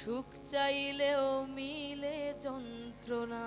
সুখ চাইলেও মিলে যন্ত্রণা।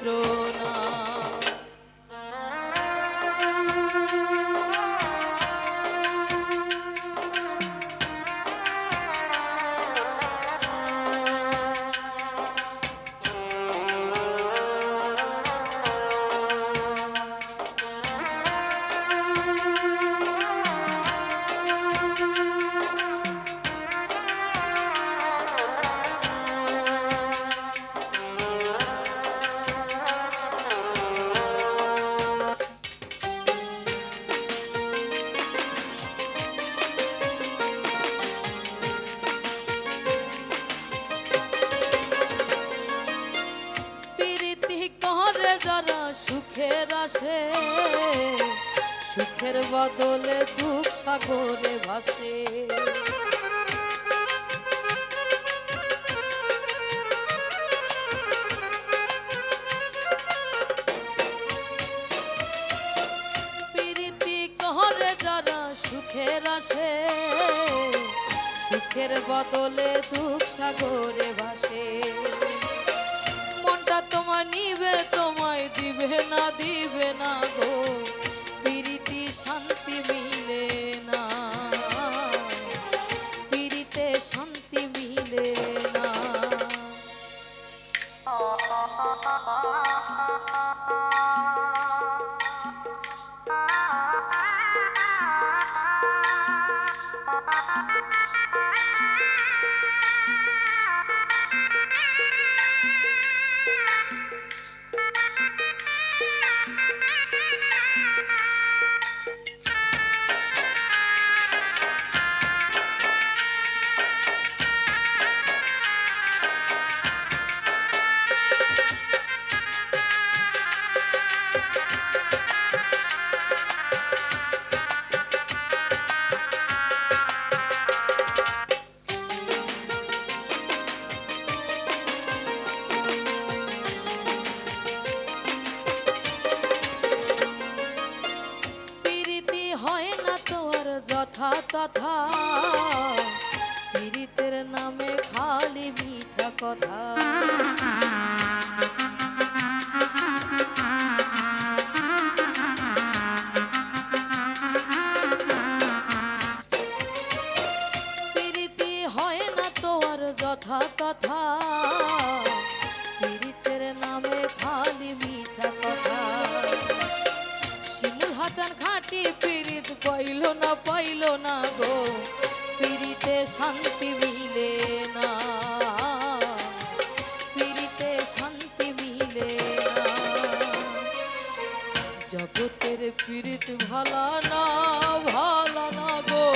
যন্ত্রণা যারা সুখের আসে, সুখের বদলে দুঃখ সাগরে ভাসে। আসে, সুখের বদলে দুঃখ সাগরে ভাসে। মনটা তোমার নিবে তোমায় Thank you. যথা তথা। পিরিতের নামে খালি মিঠা কথা। পিরিতি হয় না তোর যথা তথা। পিরিত পাইল না পাইল না গো। পিরিতে শান্তি মিলে না। পিরিতে শান্তি মিলে না। জগতের পিরিত ভালা না ভালা না গো।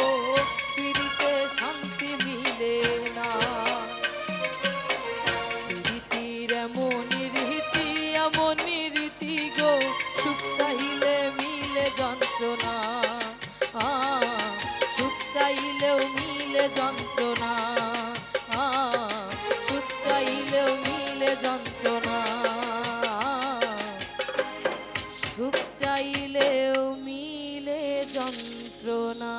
মিলে যন্ত্রণা। মিলে যন্ত্রণা। সুখ চাইলেও মিলে যন্ত্রণা।